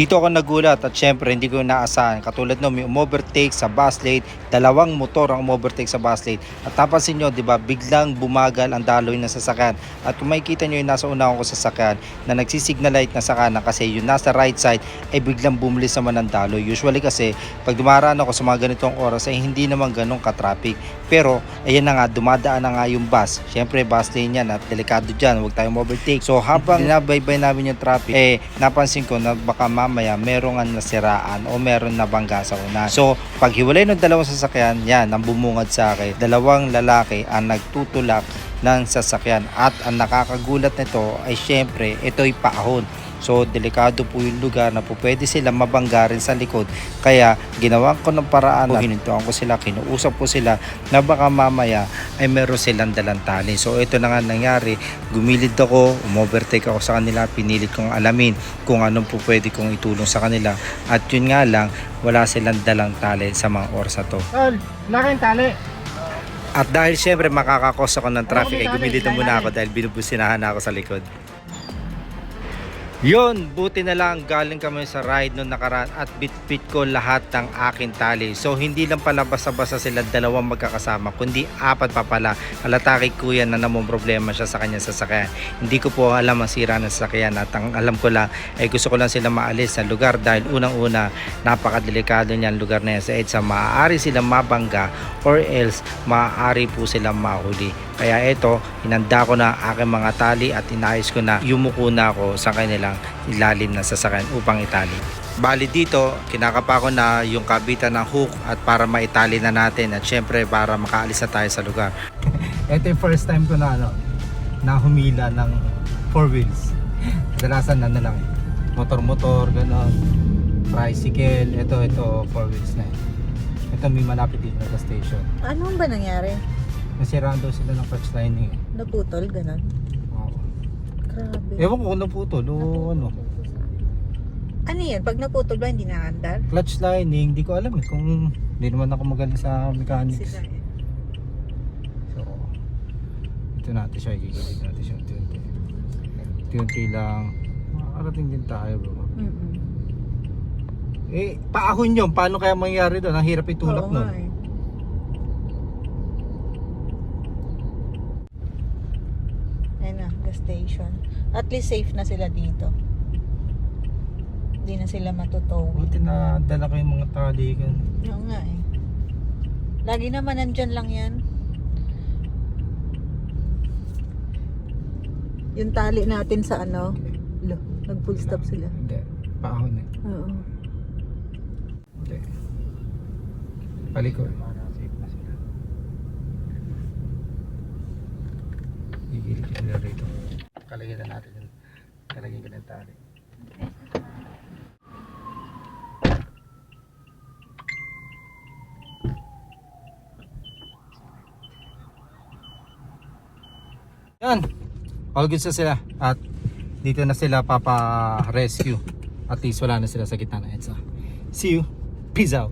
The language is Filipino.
Dito ako nagulat at syempre hindi ko naasahan. Katulad no, may overtake sa bus lane, dalawang motor ang overtake sa bus lane. At napansin nyo, di ba, biglang bumagal ang daloy ng sasakyan. At kung makikita nyo yung nasa una ko sasakyan na nagsisignal light na sa kanan kasi yung nasa right side ay biglang bumilis naman ang daloy. Usually kasi pag dumaraan ako sa mga ganitong oras ay hindi naman ganun ka-traffic. Pero ayan na nga, dumadaan na nga yung bus. Syempre bus lane yan at delikado dyan, huwag tayong overtake. So habang binabaybay namin yung traffic, eh napansin ko na baka mamaya meron nga nasiraan o meron na bangga sa una. So pag hiwalay ng dalawang sasakyan, yan ang bumungad sa akin. Dalawang lalaki ang nagtutulak ng sasakyan at ang nakakagulat nito ay syempre ito'y paahon. So, delikado po yung lugar na po pwede sila mabangga rin sa likod. Kaya, ginawa ko ng paraan na hinintuan ko sila, kinuusap ko sila na baka mamaya ay meron silang dalang tali. So, ito na nga nangyari. Gumilid ako, umovertake ako sa kanila, pinilit kong alamin kung anong po pwede kong itulong sa kanila. At yun nga lang, wala silang dalang tali sa mga oras na to. Tol, laking tali. At dahil syempre makakakos ako ng traffic, ay gumilid tali, muna ako dahil binubusinahan na ako sa likod. Yon, buti na lang galing kami sa ride noong nakaraan at bit-bit ko lahat ng akin tali. So hindi lang pala basta-basta sila dalawang magkakasama, kundi apat pa pala. Halata kay kuya na namang problema siya sa kanya sasakyan. Hindi ko po alam ang sira ng sasakyan at ang alam ko lang ay gusto ko lang sila maalis sa lugar dahil unang-una napakadelikado niyan lugar na yan sa EDSA. Maaari silang mabangga or else maaari po silang mahuli. Kaya ito, hinanda ko na aking mga tali at inayos ko na yumuko na ako sa kanilang ilalim na sasakyan upang itali. Bali dito, kinakapa ko na yung kabitan ng hook at para maitali na natin at syempre para makaalis na tayo sa lugar. ito yung first time ko na ano, na humila ng four wheels. Kadalasan na na lang eh. Motor-motor, gano'n. Tricycle, ito, ito, four wheels na eh. Ito may malapit dito na station. Ano ba nangyari? Nasiraan daw sila ng clutch lining eh. Naputol, ganun? Oo. Grabe. Ewan ko kung naputol o ano. Ano yan? Pag naputol ba, hindi nakandar? Clutch lining, di ko alam eh kung hindi naman ako magaling sa mechanics. Sila eh. So, ito natin siya, gigilid natin siya unti-unti. Unti-unti lang. Makakarating din tayo bro. Mm-mm. Eh, paahon yun. Paano kaya mangyari doon? Ang hirap itulak Oo nun. nga eh. Gas station. At least safe na sila dito. Hindi na sila matutowin. Buti na dala ko yung mga tali ko. Oo nga eh. Lagi naman nandyan lang yan. Yung tali natin sa ano, lo, nag full stop sila. Hindi. Paahon eh. Oo. Hindi. Paliko. Safe na sila. Sila rito. Kalagyan na natin yun. Kalagyan ko ng. Yan. All good na sila. At dito na sila papa-rescue. At least wala na sila sa gitna na EDSA. See you. Peace out.